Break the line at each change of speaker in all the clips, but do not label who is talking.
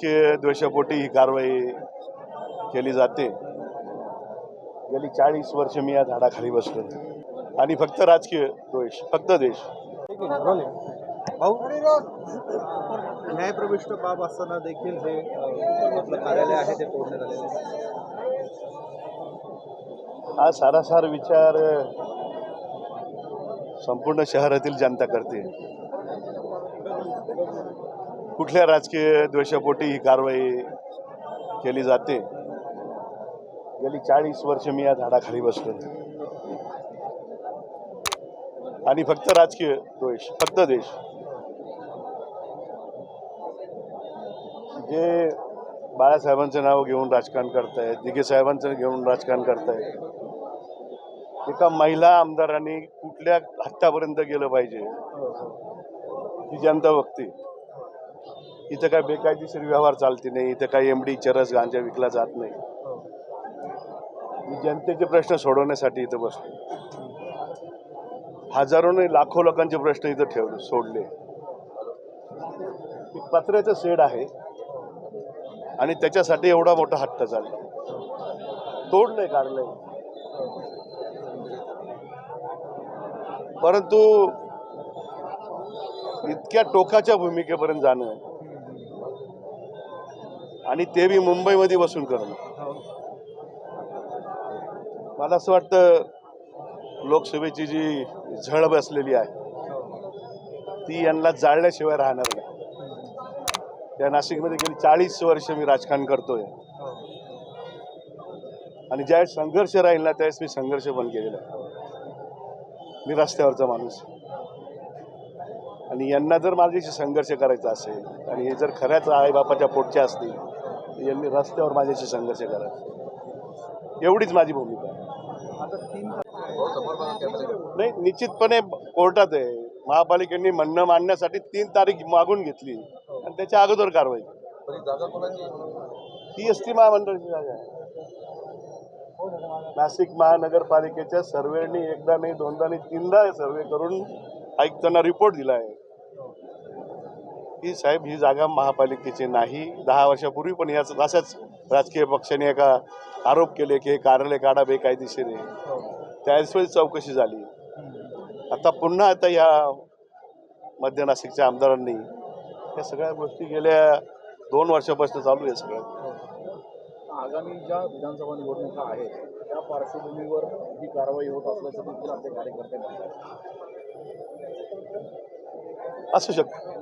द्वेषापोटी ही कारवाई केली जाते. गेली चाळीस वर्ष मी या झाडाखाली बसलो आणि फक्त राजकीय द्वेष फक्त देश
भाऊ? न्यायप्रविष्ट बाब असताना देखील हे कार्यालय आहे ते तोडण्यात आलेलं
हा सारासार विचार संपूर्ण शहरातील जनता करते. कुठल्या राजकीय द्वेषापोटी ही कारवाई केली जाते? गेली चाळीस वर्ष मी या झाडाखाली बसलो आणि फक्त राजकीय द्वेष फक्त देश जे बाळासाहेबांचं नाव घेऊन राजकारण करतायत दिघे साहेबांचं घेऊन राजकारण करतायत एका महिला आमदारांनी कुठल्या हत्यापर्यंत गेलं पाहिजे? ही जनता बघते. इथं काय बेकायदेशीर व्यवहार चालते नाही इथं काय एमडी चरस गांजा विकला जात नाही. मी जनतेचे प्रश्न सोडवण्यासाठी इथं बसलो. हजारो लाखो लोकांचे प्रश्न इथं ठेवले सोडले. पत्र्याचं शेड आहे. आणि त्याच्यासाठी एवढा मोठा हट्ट चालला तोडलंय काढलंय परंतु इतक्या टोकाच्या भूमिकेपर्यंत जाणं आणि ते बी मुंबईमध्ये बसून करणं मला असं वाटतं लोकसभेची जी झळ बसलेली आहे ती यांना जाळल्याशिवाय राहणार नाही. या नाशिकमध्ये गेली चाळीस वर्ष मी राजकारण करतोय. आणि ज्यावेळेस संघर्ष राहील ना त्यावेळेस मी संघर्ष बंद केलेला आहे. मी रस्त्यावरचा माणूस आणि यांना जर माझ्याशी संघर्ष करायचा असेल आणि हे जर खऱ्याच आईबापाच्या पोटच्या असतील तर यांनी रस्त्यावर माझ्याशी संघर्ष करायचा एवढीच माझी भूमिका आहे.
आता तीन
नाही निश्चितपणे कोर्टात आहे. महापालिकेने म्हणणं मांडण्यासाठी तीन तारीख मागून घेतली. आणि त्याच्या अगोदर कारवाई ती एस टी महामंडळाची जागा आहे. नाशिक महानगरपालिकेच्या सर्वेनी एकदा नाही दोनदा नाही तीनदा सर्वे करून आयुक्तांना रिपोर्ट दिला आहे की साहेब ही जागा महापालिकेची नाही. दहा वर्षापूर्वी पण याच अशाच राजकीय पक्षाने एका आरोप केले की हे कार्यालय काढा बेकायदेशीर आहे. त्यावेळेस चौकशी झाली. आता पुन्हा आता या मध्य नाशिकच्या आमदारांनी या सगळ्या गोष्टी गेल्या दोन वर्षापासून चालू आहे सगळ्या
आगामी ज्या विधानसभा निवडणुका आहेत त्या पार्श्वभूमीवर ही कारवाई होत असल्याचं देखील आपले कार्यकर्ते म्हणतात
असू शकतं.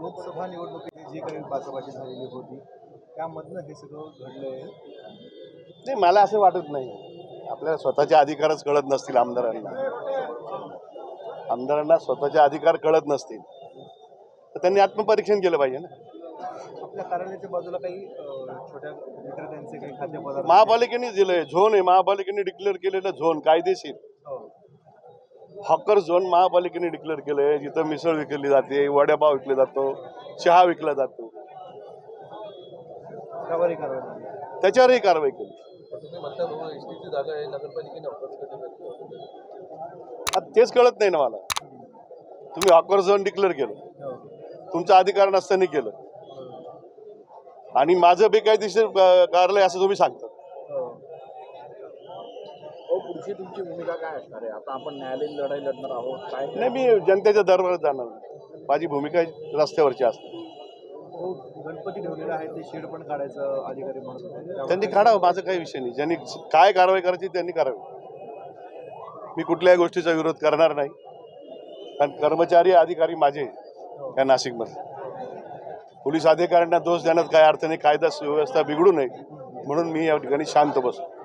लोकसभा निवडणुकीची जी काही बाचाबाची झालेली होती त्यामधनं हे सगळं घडलंय.
नाही मला असं वाटत नाही. आपल्याला स्वतःचे अधिकारच कळत नसतील आमदारांना. आमदारांना स्वतःचे अधिकार कळत नसतील. तर त्यांनी आत्मपरीक्षण केलं पाहिजे ना.
आपल्या कार्यालयाच्या बाजूला काही छोट्या विक्रेत्यांचे काही खाद्यपदार्थ
महापालिकेने दिलंय. झोन आहे. महापालिकेने डिक्लेअर केलेलं झोन कायदेशीर. हॉकर झोन महापालिकेने डिक्लेअर केलंय जिथं मिसळ विकली जाते वड्यापाव विकले जातो चहा विकला जातो. त्याच्यावरही कारवाई केली. आता तेच कळत नाही ना मला. तुम्ही हॉकर झोन डिक्लेअर केलं. तुमचा अधिकार नसताना केलं. आणि माझं बेकायदेशीर कार्यालय असं तुम्ही सांगता.
पुढची तुमची भूमिका काय असणार आहे? आता आपण न्यायालयीन लढाई लढणार आहोत काय
नाही मी जनतेच्या दरबारात जाणार. माझी भूमिका रस्त्यावरची असते.
गणपती ठेवलेला आहे ते शेड पण काढायचं अधिकारी त्यावर-
त्यांनी काढावं माझं काही विषय नाही. ज्यांनी काय कारवाई करायची त्यांनी करावी. मी कुठल्याही गोष्टीचा विरोध करणार नाही. कारण कर्मचारी अधिकारी माझे या नाशिकमध्ये पोलीस अधिकाऱ्यांना दोष देण्यात काय अर्थ नाही कायदा सुव्यवस्था बिघडू नये. म्हणून मी या ठिकाणी शांत बसतो